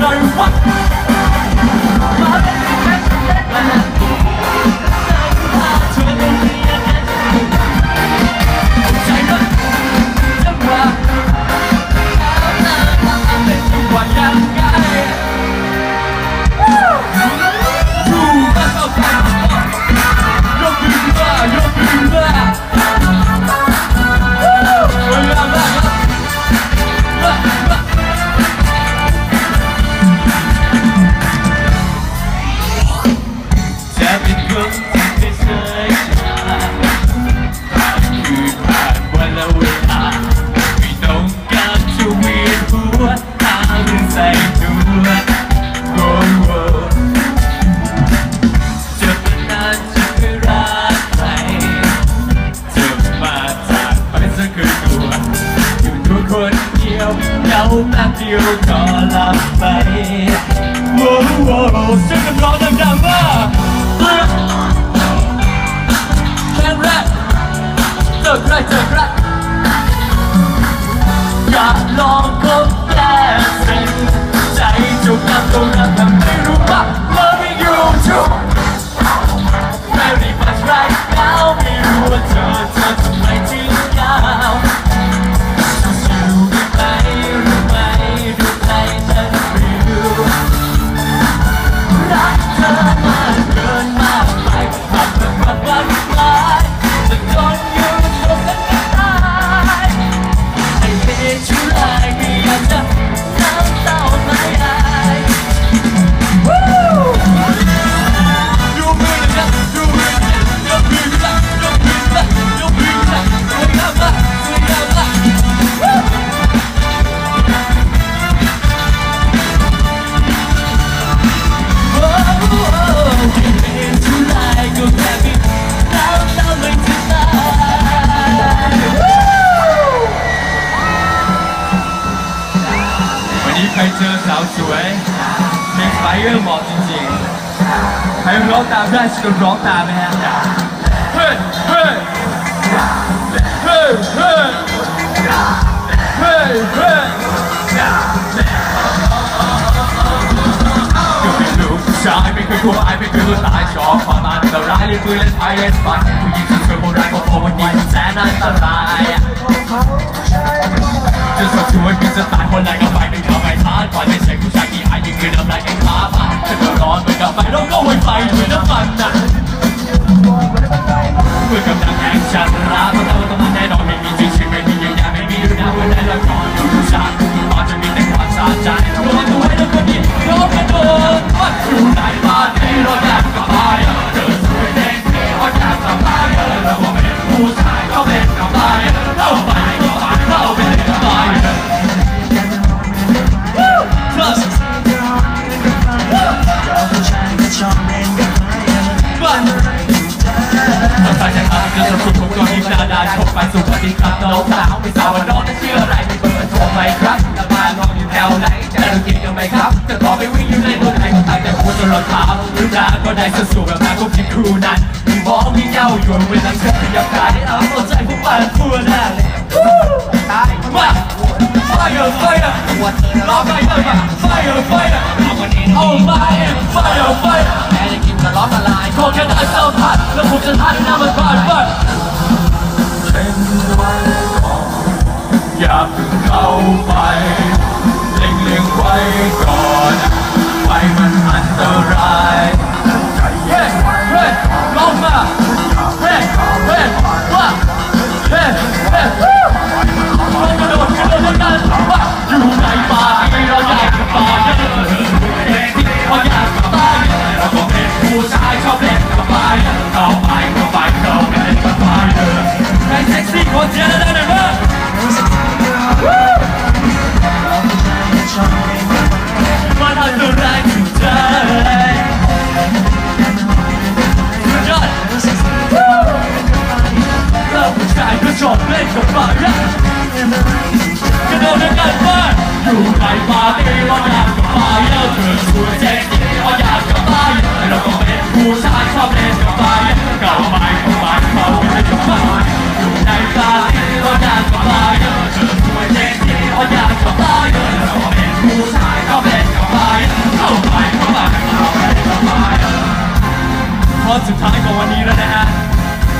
ห แป๊บเดียวก็หลับไปโอ้โหช่วยกันร้องดังๆว่ เพลงไฟเออร์เหมาะจริงๆใครร้องตามได้ก็ร้องตามนะฮะเฮ้ยเฮ้ยเฮ้ยเฮ้ยเฮ้ยเฮ้ยก็เป็นลูกผู้ชายไม่เคยกลัวอายไม่เคยกลัวตายชอบความอันตรายเล่นปืนเล่นไฟเล่นฟันผู้หญิงที่เคยโบราณก็พอวันนี้แสนอันตรายจะสดช่วยพี่จะตายคนไหนก็ไปเป็น คอยไม่ใช่ผู้ชายที่หายดีคือน้ำลายแข็งขาผ่าฉันก็ร้อนเหมือนกับไฟร้อนก็ห่วไฟเหมือนน้ำมันนะเมื่อกำลังแห่งฉันราเพราะเราต้องมาแน่นอนไม่มีจริงชีวิตไม่มีอย่างไม่มีอยู่นะเมื่อไหร่ละครอยู่ทุกฉากทุกตอนจะมีแต่ความสะใจ ทำใจจะทำจะสรุปผมก็ยิ้มหน้าดาชมไปสู่ปฏิครับน้องสาวไม่ทราบว่าน้องจะเชื่ออะไรไม่เปิดโทรไหมครับแต่บ้านน้องอยู่แถวไหนจะรังเกียจยังไหมครับ จะขอไปวิ่งอยู่ในเมืองไทยก็ตั้งแต่หัวจนรองเท้าหรือนาก็ได้สสู่แบบมาก็ผิดครูนั้นมีมองมีเย้าอยู่เวลาเธอขยับกายเอาเข้าใจพวกมันพูดนะตายมา Fire Fire ร้องไปเลยมา Fire Fire โอ้ my Fire Fire พอแค่ได้เจ้าทัดแล้วผมจะทัดน้ำมันบานบ้านเป็ ผู้ชายชอบเล่นกับไฟกระโดดกันบ้านอยู่ในปาร์ตี้เราอยากกับไฟเธอชวนเจ๊งเราอยากกับไฟเราก็เป็นผู้ชายชอบเล่นกับไฟเข้าไปเข้าไป